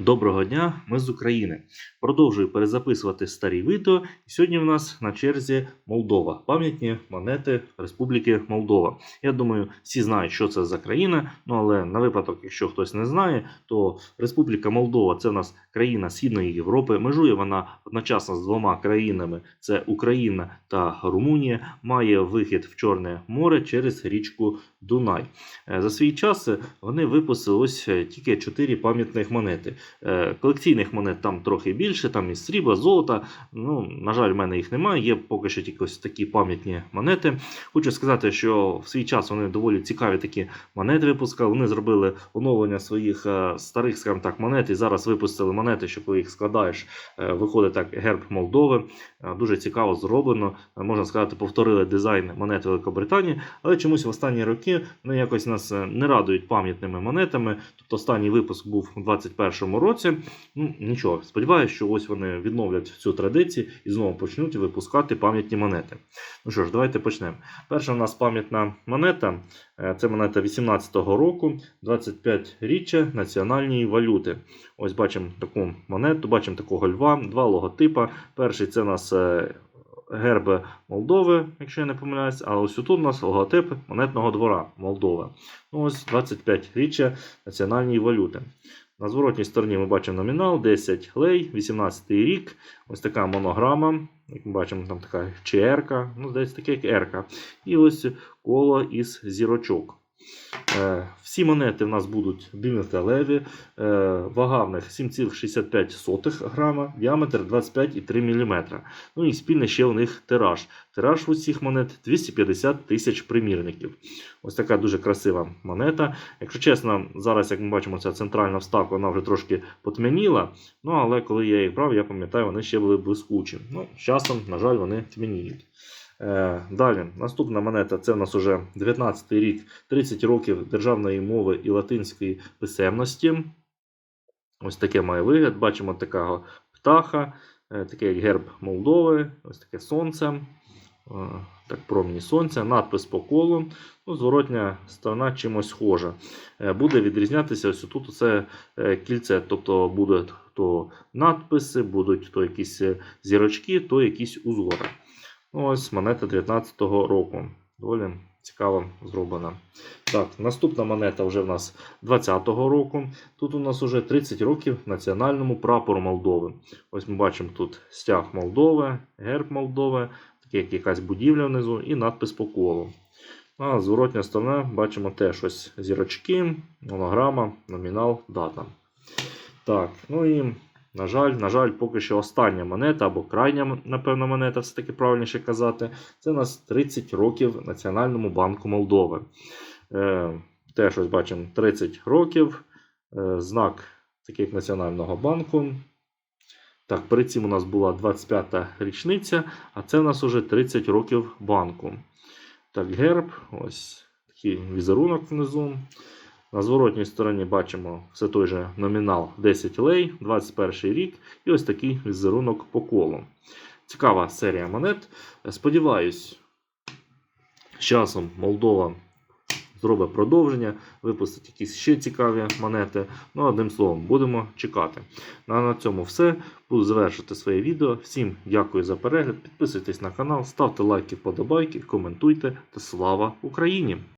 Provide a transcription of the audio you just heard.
Доброго дня, ми з України. Продовжую перезаписувати старі відео. Сьогодні в нас на черзі Молдова, пам'ятні монети Республіки Молдова. Я думаю, всі знають, що це за країна. Ну але на випадок, якщо хтось не знає, то Республіка Молдова це в нас країна Східної Європи. Межує вона одночасно з двома країнами: це Україна та Румунія. Має вихід в Чорне море через річку Дунай. Е, За свій час вони випустили ось е, тільки 4 пам'ятних монети. Е, Колекційних монет там трохи більше, там і срібла, золота. Ну, на жаль, в мене їх немає. Є поки що тільки такі пам'ятні монети. Хочу сказати, що в свій час вони доволі цікаві такі монети випускали. Вони зробили оновлення своїх е, старих, скажімо так, монет. І зараз випустили монети, що коли їх складаєш, е, виходить так герб Молдови. Дуже цікаво зроблено. Можна сказати, повторили дизайн монет Великобританії, але чомусь в останні роки вони якось нас не радують пам'ятними монетами. Тобто останній випуск був у 2021 році. Ну нічого, сподіваюся, що ось вони відновлять цю традицію і знову почнуть випускати пам'ятні монети. Ну що ж, давайте почнемо. Перша у нас пам'ятна монета. е, Це монета 18-го року, 25 річчя національної валюти. Ось бачимо таку монету, бачимо такого льва, два логотипа. Перший це у нас е, герб Молдови, якщо я не помиляюсь, а ось тут у нас логотип монетного двора Молдови. Ну, ось 25 річчя національної валюти. На зворотній стороні ми бачимо номінал 10 лей, 18 рік. Ось така монограма. Як ми бачимо, там така ЧРК, ну, здається, таке як РК. І ось коло із зірочок. Е, Всі монети в нас будуть біметалеві, е, вага в них 7,65 грама, діаметр 25,3 мм. Ну і спільний ще у них тираж. Тираж у цих монет 250 тисяч примірників. Ось така дуже красива монета. Якщо чесно, зараз, як ми бачимо, ця центральна вставка вона вже трошки потьмяніла. Ну але коли я їх брав, я пам'ятаю, вони ще були блискучі. Ну, з часом, на жаль, вони тьмяніють. Е, Далі, наступна монета це в нас уже 19 рік, 30 років державної мови і латинської писемності. Ось таке має вигляд. Бачимо такого птаха, е, таке як герб Молдови, ось таке сонце. е, Так, промені сонця, надпис по колу. Ну, зворотня сторона чимось схожа. Буде відрізнятися ось тут це кільце, тобто будуть то надписи, будуть то якісь зірочки, то якісь узори. Ось монета 19-го року. Доволі цікаво зроблена. Так, наступна монета вже в нас 20-го року. Тут у нас вже 30 років національному прапору Молдови. Ось ми бачимо тут стяг Молдови, герб Молдови, таке як якась будівля внизу і надпис по колу. А зворотня сторона бачимо теж ось зірочки, монограма, номінал, дата. Так, ну і на жаль, на жаль, поки що остання монета або крайня, напевно, монета, все таки правильніше казати. Це у нас 30 років Національному банку Молдови. Е, теж ось бачимо 30 років. Е, знак такий як Національного банку. Так, перед цим у нас була 25-та річниця, а це у нас уже 30 років банку. Так, герб, ось такий візерунок внизу. На зворотній стороні бачимо все той же номінал 10 лей, 21 рік, і ось такий візерунок по колу. Цікава серія монет. Сподіваюсь, з часом Молдова зробить продовження, випустить якісь ще цікаві монети. Ну, одним словом, будемо чекати. Ну, а на цьому все. Буду завершити своє відео. Всім дякую за перегляд. Підписуйтесь на канал, ставте лайки, вподобайки, коментуйте та слава Україні!